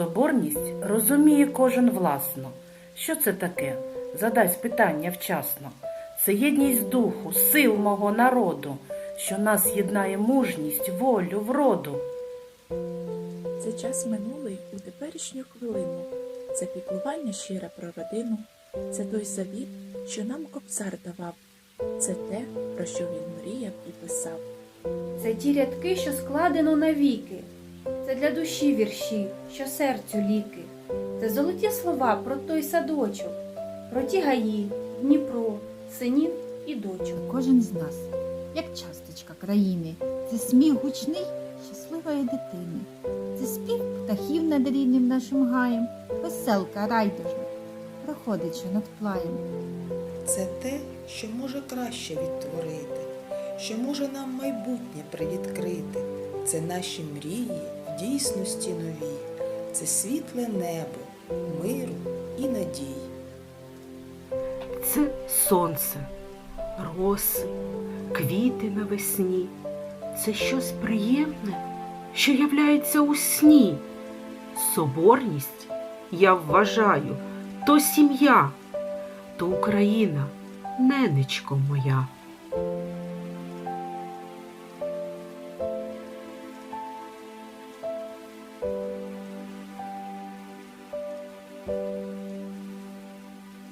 Соборність розуміє кожен власно. Що це таке? Задай питання вчасно. Це єдність духу, сил мого народу, що нас єднає мужність, волю, вроду. Це час минулий у теперішню хвилину. Це піклування щире про родину. Це той завіт, що нам кобзар давав. Це те, про що він мріяв і писав. Це ті рядки, що складено навіки. Це для душі вірші, що серцю ліки. Це золоті слова про той садочок, про ті гаї, Дніпро, синів і дочок. Кожен з нас, як часточка країни, це сміх гучний щасливої дитини. Це спів птахів над рідним нашим гаєм, веселка райдужна, проходить над плаєм. Це те, що може краще відтворити, що може нам майбутнє привідкрити. Це наші мрії дійсності нові, це світле небо, миру і надій. Це сонце, роси, квіти навесні. Це щось приємне, що являється у сні. Соборність, я вважаю, то сім'я, то Україна, ненечко моя. Thank you.